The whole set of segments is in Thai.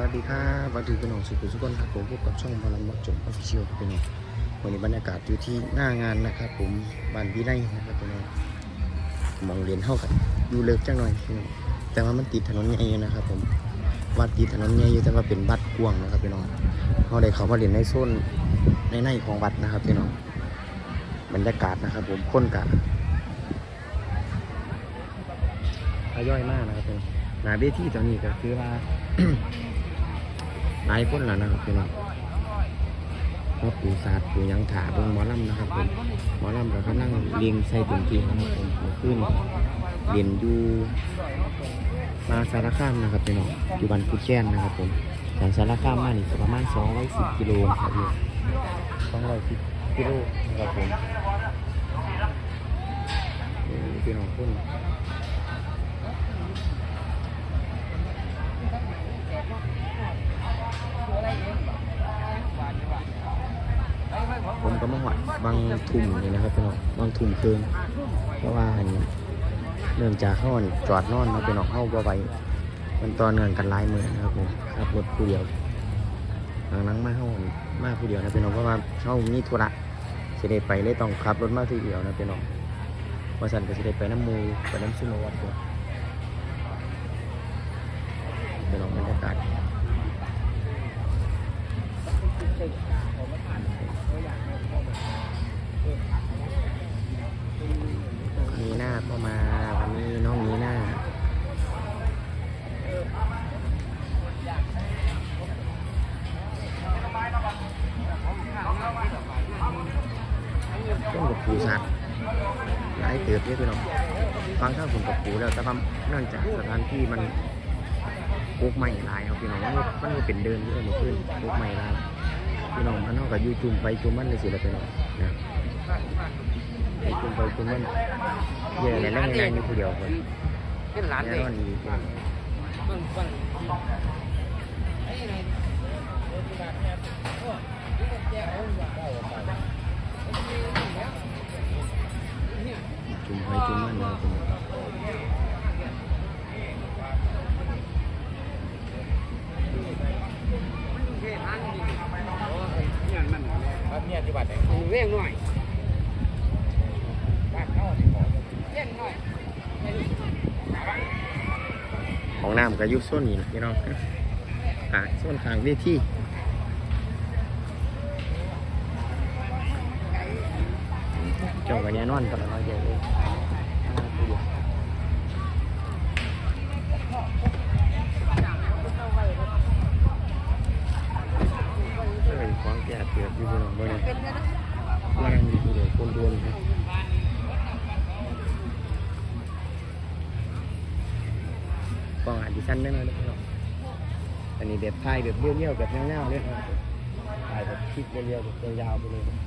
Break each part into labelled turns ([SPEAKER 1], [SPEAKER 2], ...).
[SPEAKER 1] วัสดีครับวัสดีพี่น้องสุขุสุขนครับผมพบกับช่องพลังมักจบออฟฟิเชียลครับพี่น้องวันนี้บรรยากาศอยู่ที่หน้างานนะครับผมบ้านวิไลนะครับพี่น้องมองเรียนเท่ากันอยู่เลิกจังหน่อยแต่ว่ามันติดถนนใหญ่นะครับ ผมวัดติดถนนใหญ่อยู่แต่ว่าเป็นวัดกว้างนะครับพี่น้องเขาได้เขามาเรียนในโซนในในของวัดนะครับพี่น้องบรรยากาศนะครับ ผมค้นกะทยอยมากนะครับพี่น้องหนาเวทีตอนนี้ก็คือว่า หลายคนแล้วนะครับพี่น้องเพราะปูศาสตร์ปูหยังถาเบิ่งหมอลำนะครับผมหมอลำก็กำลังเลียงใส่เต็มที่นะครับผมเมื่อคืนเรียนอยู่มาสารคามนะครับพี่น้องอยู่บ้านกุดแค้นนะครับผมจากสารคามมานี่ประมาณ210กิโลนะครับพี่210กิโลนะครับผมพี่น้องคน ก็มาหอดบางทุ่มนี่นะครับพี่น้องบางทุ่มเกินเพราะว่าเนื่องจากเขาอั่นจอดนอนมาเป็นออกเข้าบ่ไหวมันตอนเงินกันลายมือนะครับผมขับรถผู้เดียวหลังนั้นมาเข้าอั่นมาผู้เดียวนะพี่น้องเพราะว่าเขามีธุระสิได้ไปเลยต้องขับรถมาผู้เดียวนะพี่น้องว่าสันก็สิได้ไปน้ำมูไปน้ำซุนวัดตัวพี่น้องบรรยากาศ ต้องกับปูสัตว์หลายเติบเยอะพี่น้องฟังข้าวผมกับปูแล้วแต่ว่าเนื่องจากสถานที่มันปลูกใหม่หลายครับพี่น้องมันมันเป็นเดินเยอะเหมือนขึ้นปลูกใหม่หลายพี่น้องมันเท่ากับยูจุ่มไปจุ่มมันเลยสิละพี่น้องนะไปจุ่มไปจุ่มมันเยอะเลยแล้วง่ายๆอยู่ผู้เดียวคน
[SPEAKER 2] เป็นร้าน
[SPEAKER 1] แน่
[SPEAKER 2] เลย
[SPEAKER 1] นอนดี
[SPEAKER 2] เบิ่งเบิ่ง เลี้ยงหน่อย
[SPEAKER 1] ของน้ำก็ยุบส่วนนี้นะพี่น้องอ่าโซนทางเวทีเจ้ากันแน่นอนตลอดเลยอ่าผู้เดียวเอ้ยของแก่เปรียบอยู่พี่น้องเบ่เนี่ย ว่ายังมีผู้เดียวคนดวนครับ กล้องอาจจะสั้นได้หน่อยนะครับอันนี้แบบถ่ายแบบเรียวๆแบบเงาๆเลยครับถ่ายแบบคลิปเรียวๆแบบยาวๆไปเลยเนาะ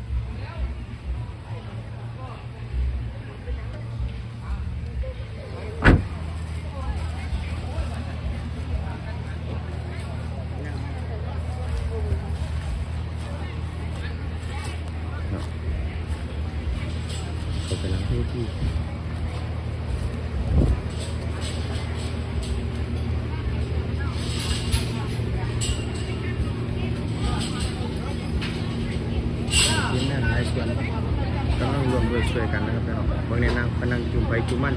[SPEAKER 1] เขาไปล้างที่ายส่วนกำลังรวมด้วยช่วยกันนะครับพี่น้องบางในนางพนังจุ่มไปจุ่มมัน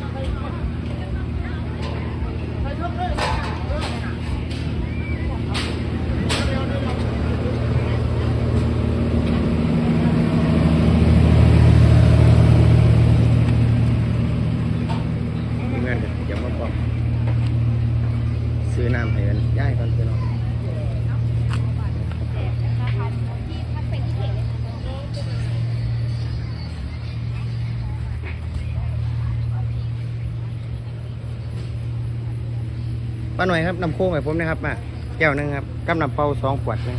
[SPEAKER 1] ทีมงานก็อย่ามาบอกซื้อน้ำให้กันย่ายก่อนพี่น้อง ป้าหน่อยครับน้ำโค้งให้ผมนะครับมาแก้วหนึงครับกับน้ำเปล่าสองขวดนะ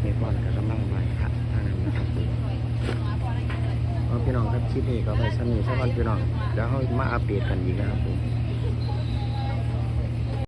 [SPEAKER 1] เมพอนกับกำลังไหวครับท่านั้นนะครับเอาพี่น้องครับคลิปนี้ก็ไปสนิทสักวันพี่น้องเดี๋ยวเขามาอัปเดตกันอีกนะครับผม